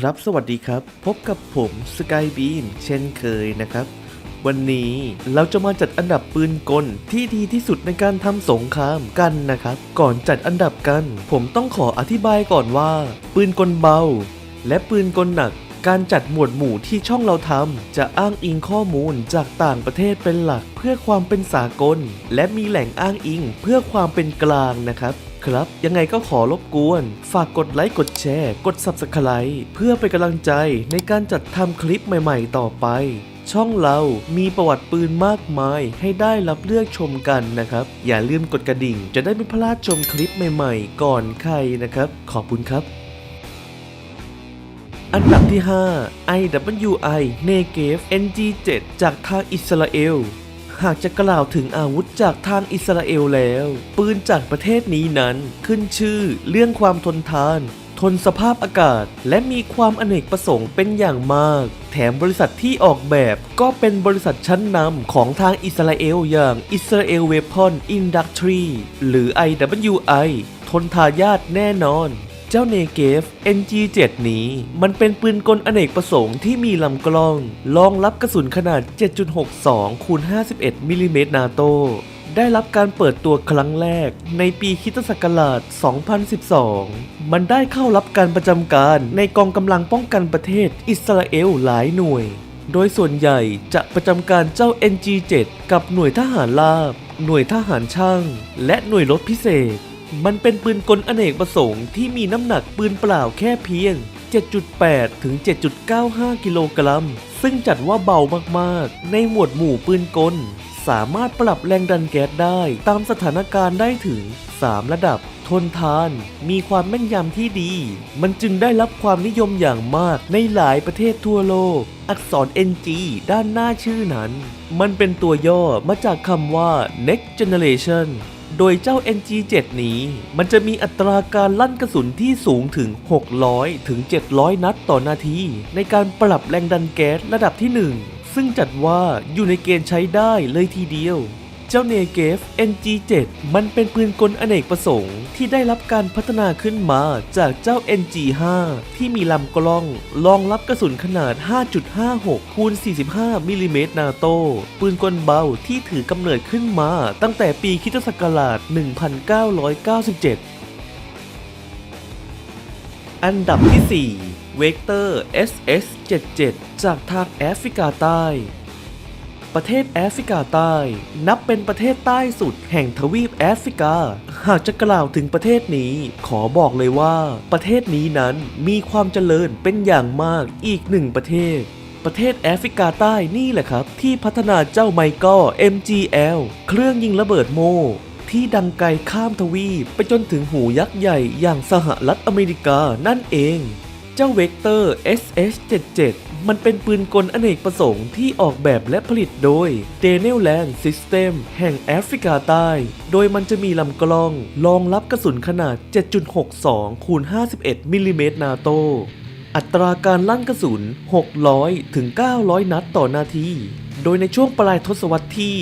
ครับ สวัสดีครับ พบกับผมสกายบีนเช่นเคยนะครับ วันนี้เราจะมาจัดอันดับปืนกลที่ดีที่สุดในการทำสงครามกันนะครับ ก่อนจัดอันดับกัน ผมต้องขออธิบายก่อนว่า ปืนกลเบา และปืนกลหนัก การจัดหมวดหมู่ที่ช่องเราทำจะอ้างอิงข้อมูลจากต่างประเทศเป็นหลักเพื่อความเป็นสากล และมีแหล่งอ้างอิงเพื่อความเป็นกลางนะครับครับ ยังไงก็ขอรบกวน ฝากกดไลค์กดแชร์ กด Subscribe เพื่อเป็นกำลังใจในการจัดทำคลิปใหม่ๆต่อไป ช่องเรามีประวัติปืนมากมาย ให้ได้รับเลือกชมกันนะครับ อย่าลืมกดกระดิ่ง จะได้ไม่พลาดชมคลิปใหม่ๆ ก่อนใครนะครับ ขอบคุณครับ อันดับที่ 5 IWI Negev NG7 จากทางอิสราเอล หากจะกล่าวถึงอาวุธจากทางอิสราเอลแล้ว ปืนจากประเทศนี้นั้นขึ้นชื่อเรื่องความทนทาน ทนสภาพอากาศ และมีความอเนกประสงค์เป็นอย่างมาก แถมบริษัทที่ออกแบบก็เป็นบริษัทชั้นนำของทางอิสราเอลอย่าง Israel Weapon Industry หรือ IWI ทนทายาทแน่นอน เจ้าเนเกฟ NG7 นี้ มันเป็นปืนกลอเนกประสงค์ที่มีลำกล้องรองรับกระสุนขนาด 7.62คูณ51มิลลิเมตรนาโตได้รับการเปิดตัวครั้งแรกในปีคิตศักราช 2012 มันได้เข้ารับการประจำการในกองกำลังป้องกันประเทศอิสราเอลหลายหน่วย โดยส่วนใหญ่จะประจำการเจ้า NG7 กับหน่วยทหารราบ หน่วยทหารช่าง และหน่วยรบพิเศษ มันเป็นปืนกลอเนกประสงค์ที่มีน้ำหนักปืนเปล่าแค่เพียง 7.8 ถึง 7.95 กิโลกรัม ซึ่งจัดว่าเบามากๆ ในหมวดหมู่ปืนกล สามารถปรับแรงดันแก๊สได้ตามสถานการณ์ได้ถึง 3 ระดับ ทนทาน มีความแม่นยำที่ดี มันจึงได้รับความนิยมอย่างมากในหลายประเทศทั่วโลก อักษร NG ด้านหน้าชื่อนั้น มันเป็นตัวย่อมาจากคำว่า next generation โดยเจ้า NG7 นี้ มันจะมีอัตราการลั่นกระสุนที่สูงถึง 600 ถึง 700 นัดต่อนาที ในการปรับแรงดันแก๊สระดับที่ 1 ซึ่งจัดว่าอยู่ในเกณฑ์ใช้ได้เลยทีเดียว เจ้าเนเกฟ NG7 มันเป็นปืนกลอเนกประสงค์ ที่ได้รับการพัฒนาขึ้นมาจากเจ้า NG5 ที่มีลำกล้องรองรับกระสุนขนาด 5.56คูณ45มิลลิเมตรนาโต ปืนกลเบาที่ถือกำเนิดขึ้นมาตั้งแต่ปีคิตศักราช 1997อันดับที่4เวกเตอร์ SS77 จากทางแอฟริกาใต้ ประเทศแอฟริกาใต้ นับเป็นประเทศใต้สุดแห่งทวีปแอฟริกา หากจะกล่าวถึงประเทศนี้ ขอบอกเลยว่า ประเทศนี้นั้นมีความเจริญเป็นอย่างมากอีกหนึ่งประเทศประเทศแอฟริกาใต้นี่แหละครับ ที่พัฒนาเจ้าไมเคิล MGL เครื่องยิงระเบิดโม ที่ดังไกลข้ามทวีปไปจนถึงหูยักษ์ใหญ่อย่างสหรัฐอเมริกานั่นเอง เจ้าเวกเตอร์ SS77 มันเป็นปืนกลอเนกประสงค์ที่ออกแบบและผลิตโดย d a n e l Land System แห่งแอฟริกาใต้ โดยมันจะมีลำกล้องรองรับกระสุนขนาด 7.62คูณ51มิลลิเมตรนาโตอัตราการลั่นกระสุน 600 ถึง 900 นัดต่อนาที โดยในช่วงปลายทศวรรษที่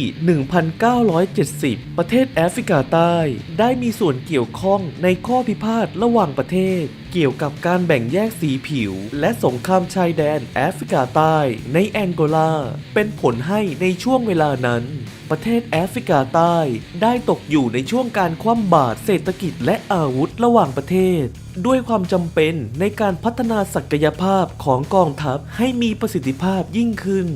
1970 ประเทศแอฟริกาใต้ ได้มีส่วนเกี่ยวข้องในข้อพิพาทระหว่างประเทศ เกี่ยวกับการแบ่งแยกสีผิว และสงครามชายแดนแอฟริกาใต้ในแองโกลา เป็นผลให้ในช่วงเวลานั้น ประเทศแอฟริกาใต้ ได้ตกอยู่ในช่วงการคว่ำบาตรเศรษฐกิจและอาวุธระหว่างประเทศ ด้วยความจำเป็นในการพัฒนาศักยภาพของกองทัพให้มีประสิทธิภาพยิ่งขึ้น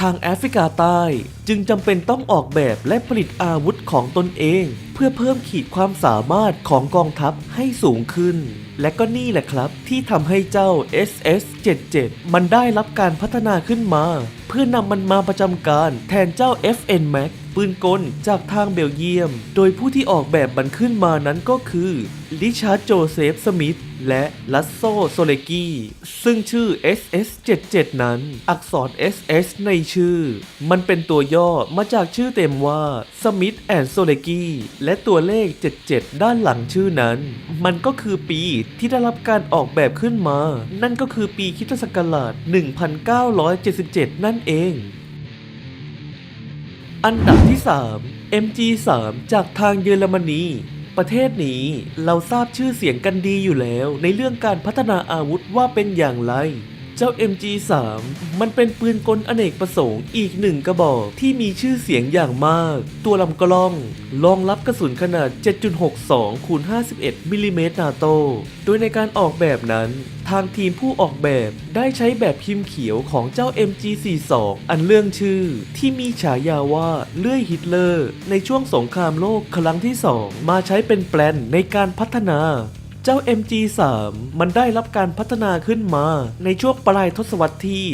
ทางแอฟริกาใต้ จึงจำเป็นต้องออกแบบและผลิตอาวุธของตนเอง เพื่อเพิ่มขีดความสามารถของกองทัพให้สูงขึ้น และก็นี่แหละครับ ที่ทำให้เจ้า SS77 มันได้รับการพัฒนาขึ้นมา เพื่อนำมันมาประจำการแทนเจ้า FN Max ปืนกลจากทางเบลเยียม โดยผู้ที่ออกแบบมันขึ้นมานั้นก็คือลิชาร์ดโจเซฟสมิธและลัสโซโซเลกีซึ่งชื่อ SS77 นั้น อักษร SS ในชื่อ มันเป็นตัวย่อมาจากชื่อเต็มว่า Smith and s o l e k y และตัวเลข 77 ด้านหลังชื่อนั้น มันก็คือปีที่ได้รับการออกแบบขึ้นมา นั่นก็คือปีคริสตศักราช 1977 นั่นเอง อันดับที่ 3 MG3 จากทางเยอรมนีประเทศนี้เราทราบชื่อเสียงกันดีอยู่แล้ว ในเรื่องการพัฒนาอาวุธว่าเป็นอย่างไร เจ้า MG3 มันเป็นปืนกลอเนกประสงค์อีกหนึ่งกระบอกที่มีชื่อเสียงอย่างมาก ตัวลำกล้องรองรับกระสุนขนาด 7.62คูณ51มิลลิเมตรนาโต โดยในการออกแบบนั้นทางทีมผู้ออกแบบได้ใช้แบบพิมพ์เขียวของเจ้า MG42 อันเรื่องชื่อ ที่มีฉายาว่าเลื่อยฮิตเลอร์ ในช่วงสงครามโลกครั้งที่ 2 มาใช้เป็นแปลนในการพัฒนา จ้า MG3 มันได้รับการพัฒนาขึ้นมา ในช่วงปลายทศวรรษที่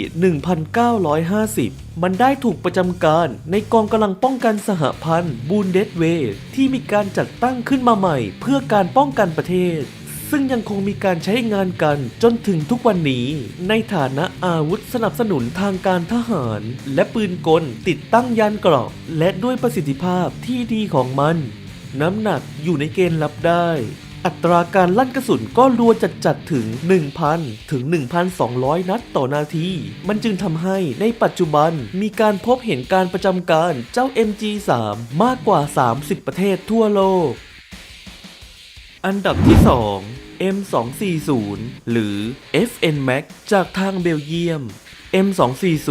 1950 มันได้ถูกประจำการในกองกำลังป้องกันสหพันธ์บูนเดสเวย์ที่มีการจัดตั้งขึ้นมาใหม่ เพื่อการป้องกันประเทศ ซึ่งยังคงมีการใช้งานกันจนถึงทุกวันนี้ ในฐานะอาวุธสนับสนุนทางการทหาร และปืนกลติดตั้งยานเกราะ และด้วยประสิทธิภาพที่ดีของมัน น้ำหนักอยู่ในเกณฑ์รับได้ อัตราการลั่นกระสุนก็รัวจัดจัดถึง 1,000 ถึง 1,200 นัดต่อนาที มันจึงทำให้ในปัจจุบันมีการพบเห็นการประจำการเจ้า MG3 มากกว่า 30 ประเทศทั่วโลก อันดับที่ 2 M240 หรือ FN Max จากทางเบลเยียม M240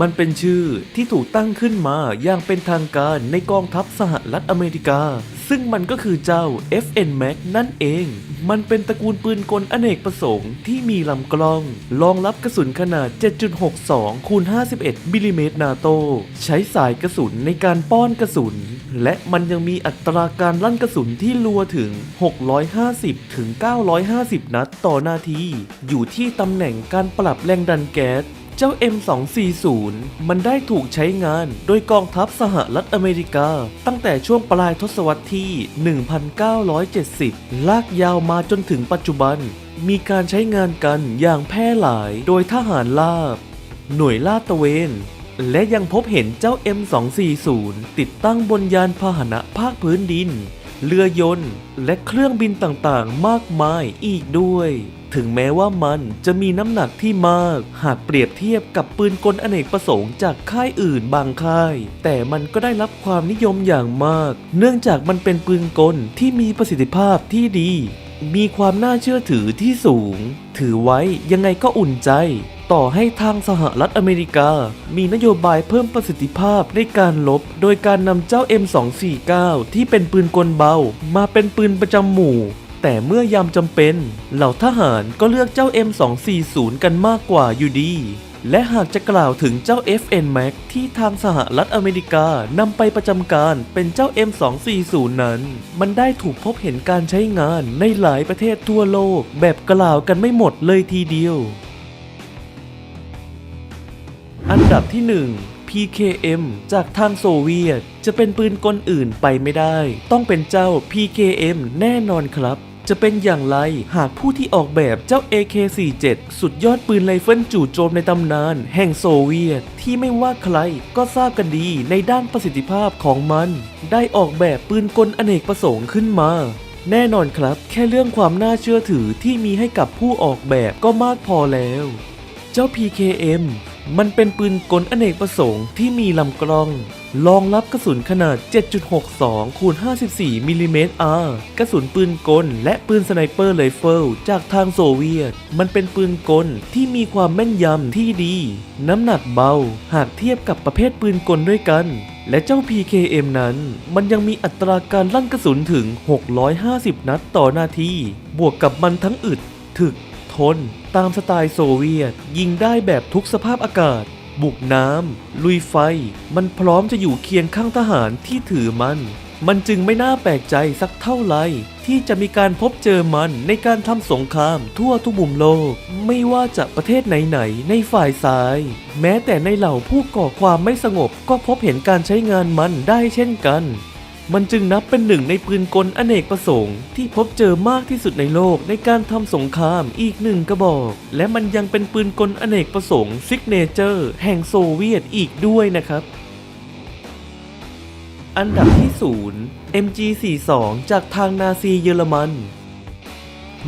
มันเป็นชื่อที่ถูกตั้งขึ้นมาอย่างเป็นทางการในกองทัพสหรัฐอเมริกา ซึ่งมันก็คือเจ้า FN Max นั่นเอง มันเป็นตระกูลปืนกลอเนกประสงค์ที่มีลำกล้อง รองรับกระสุนขนาด 7.62คูณ51มิลลิเมตรนาโต ใช้สายกระสุนในการป้อนกระสุน และมันยังมีอัตราการลั่นกระสุนที่รัวถึง 650ถึง950 นัดต่อนาที อยู่ที่ตำแหน่งการปรับแรงดันแก๊ส เจ้า M240 มันได้ถูกใช้งานโดยกองทัพสหรัฐอเมริกา ตั้งแต่ช่วงปลายทศวรรษที่ 1970 ลากยาวมาจนถึงปัจจุบัน มีการใช้งานกันอย่างแพร่หลายโดยทหารลาบ หน่วยลาดตระเวน และยังพบเห็นเจ้า M240 ติดตั้งบนยานพาหนะภาคพื้นดิน เรือยนต์ และเครื่องบินต่างๆ มากมายอีกด้วย ถึงแม้ว่ามันจะมีน้ำหนักที่มาก หากเปรียบเทียบกับปืนกลอเนกประสงค์จากค่ายอื่นบางค่าย แต่มันก็ได้รับความนิยมอย่างมาก เนื่องจากมันเป็นปืนกลที่มีประสิทธิภาพที่ดี มีความน่าเชื่อถือที่สูง ถือไว้ยังไงก็อุ่นใจ ต่อให้ทางสหรัฐอเมริกา มีนโยบายเพิ่มประสิทธิภาพในการลบ โดยการนำเจ้า M249 ที่เป็นปืนกลเบา มาเป็นปืนประจำหมู่ แต่เมื่อยามจำเป็น เหล่าทหารก็เลือกเจ้า M240 กันมากกว่าอยู่ดี และหากจะกล่าวถึงเจ้า FN Max ที่ทางสหรัฐอเมริกานำไปประจำการเป็นเจ้า M240 นั้น มันได้ถูกพบเห็นการใช้งานในหลายประเทศทั่วโลก แบบกล่าวกันไม่หมดเลยทีเดียว อันดับที่ 1 PKM จากทางโซเวียต จะเป็นปืนกลอื่นไปไม่ได้ ต้องเป็นเจ้า PKM แน่นอนครับ จะเป็นอย่างไร หากผู้ที่ออกแบบเจ้า AK47 สุดยอดปืนไรเฟิลจู่โจมในตำนาน แห่งโซเวียต ที่ไม่ว่าใครก็ทราบกันดีในด้านประสิทธิภาพของมัน ได้ออกแบบปืนกลอเนกประสงค์ขึ้นมาแน่นอนครับ แค่เรื่องความน่าเชื่อถือที่มีให้กับผู้ออกแบบก็มากพอแล้ว เจ้า PKM มันเป็นปืนกลอเนกประสงค์ที่มีลำกล้อง รองรับกระสุนขนาด 7.62คูณ54มิลลิเมตร R กระสุนปืนกล และปืนสไนเปอร์ไรเฟิลจากทางโซเวียต มันเป็นปืนกลที่มีความแม่นยำที่ดี น้ำหนักเบา หากเทียบกับประเภทปืนกลด้วยกันและเจ้า PKM นั้นมันยังมีอัตราการลั่นกระสุนถึง 650 นัดต่อนาที บวกกับมันทั้งอึด ถึก ทน ตามสไตล์โซเวียต ยิงได้แบบทุกสภาพอากาศ บุกน้ำลุยไฟ มันพร้อมจะอยู่เคียงข้างทหารที่ถือมัน มันจึงไม่น่าแปลกใจสักเท่าไหร่ที่จะมีการพบเจอมันในการทำสงครามทั่วทุกมุมโลก ไม่ว่าจะประเทศไหนๆในฝ่ายซ้าย แม้แต่ในเหล่าผู้ก่อความไม่สงบก็พบเห็นการใช้งานมันได้เช่นกัน มันจึงนับเป็นหนึ่งในปืนกลอเนกประสงค์ ที่พบเจอมากที่สุดในโลกในการทำสงครามอีกหนึ่งกระบอก และมันยังเป็นปืนกลอเนกประสงค์ซิกเนเจอร์แห่งโซเวียตอีกด้วยนะครับ อันดับที่ 0 MG42 จากทางนาซีเยอรมัน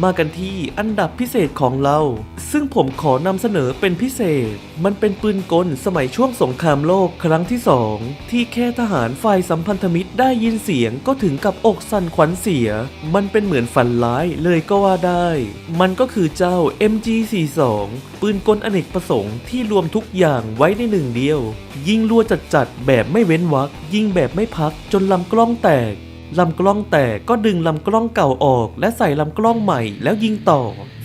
มากันที่อันดับพิเศษของเรา ซึ่งผมขอนำเสนอเป็นพิเศษ มันเป็นปืนกลสมัยช่วงสงครามโลกครั้งที่สองที่แค่ทหารฝ่ายสัมพันธมิตรได้ยินเสียงก็ถึงกับอกสั่นขวัญเสีย มันเป็นเหมือนฝันร้ายเลยก็ว่าได้ มันก็คือเจ้า MG42 ปืนกลอเนกประสงค์ที่รวมทุกอย่างไว้ในหนึ่งเดียว ยิงรัวจัดๆแบบไม่เว้นวรรคยิงแบบไม่พักจนลำกล้องแตก ลำกล้องแตกก็ดึงลำกล้องเก่าออก และใส่ลำกล้องใหม่แล้วยิงต่อ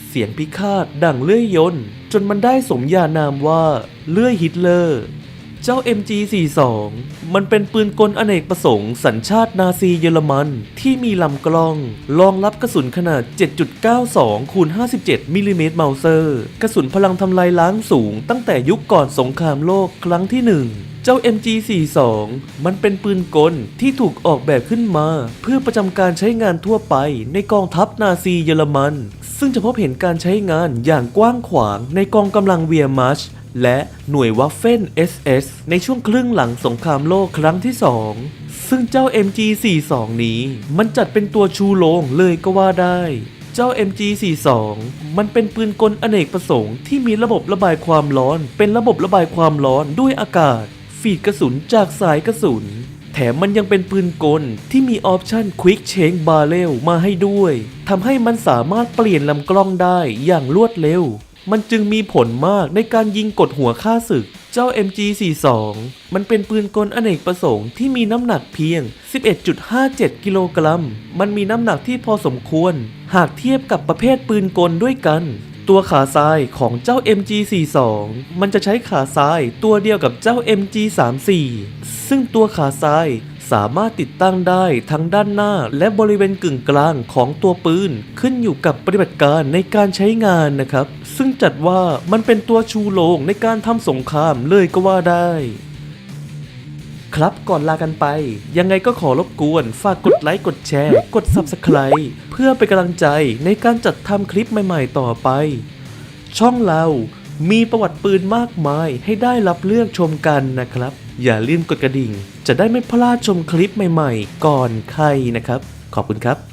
เสียงพิฆาตดังเลื่อยยนจนมันได้สมญานามว่าเลื่อยฮิตเลอร์ เจ้า MG42 มันเป็นปืนกลอเนกประสงค์ สัญชาตินาซีเยอรมัน ที่มีลำกล้องรองรับกระสุนขนาด 7.92คูณ57มิลลิเมตรเมาเซอร์ กระสุนพลังทำลายล้างสูงตั้งแต่ยุคก่อนสงครามโลกครั้งที่หนึ่งเจ้า MG42 มันเป็นปืนกลที่ถูกออกแบบขึ้นมา เพื่อประจำการใช้งานทั่วไปในกองทัพนาซีเยอรมัน ซึ่งจะพบเห็นการใช้งานอย่างกว้างขวางในกองกำลังเวียร์มัช และหน่วยวัฟเฟน SS ในช่วงครึ่งหลังสงครามโลกครั้งที่ 2 ซึ่งเจ้า MG42 นี้มันจัดเป็นตัวชูโรงเลยก็ว่าได้ เจ้า MG42 มันเป็นปืนกลอเนกประสงค์ที่มีระบบระบายความร้อน เป็นระบบระบายความร้อนด้วยอากาศ ฟีดกระสุนจากสายกระสุน แถมมันยังเป็นปืนกลที่มีออปชั่น Quick Change Barrel มาให้ด้วยทำให้มันสามารถเปลี่ยนลำกล้องได้อย่างรวดเร็ว มันจึงมีผลมากในการยิงกดหัวฆ่าศึก เจ้า MG42 มันเป็นปืนกลอเนกประสงค์ที่มีน้ำหนักเพียง 11.57 กิโลกรัม มันมีน้ำหนักที่พอสมควร หากเทียบกับประเภทปืนกลด้วยกัน ตัวขาซ้ายของเจ้า MG42 มันจะใช้ขาซ้ายตัวเดียวกับเจ้า MG34 ซึ่งตัวขาซ้าย สามารถติดตั้งได้ทั้งด้านหน้าและบริเวณกึ่งกลางของตัวปืน ขึ้นอยู่กับปฏิบัติการในการใช้งานนะครับ ซึ่งจัดว่ามันเป็นตัวชูโรงในการทำสงครามเลยก็ว่าได้ครับก่อนลากันไป ยังไงก็ขอรบกวน ฝากกดไลค์กดแชร์ กด Subscribe เพื่อเป็นกำลังใจในการจัดทำคลิปใหม่ๆต่อไป ช่องเรา มีประวัติปืนมากมายให้ได้รับเลือกชมกันนะครับ อย่าลืมกดกระดิ่ง จะได้ไม่พลาดชมคลิปใหม่ๆ ก่อนใครนะครับ ขอบคุณครับ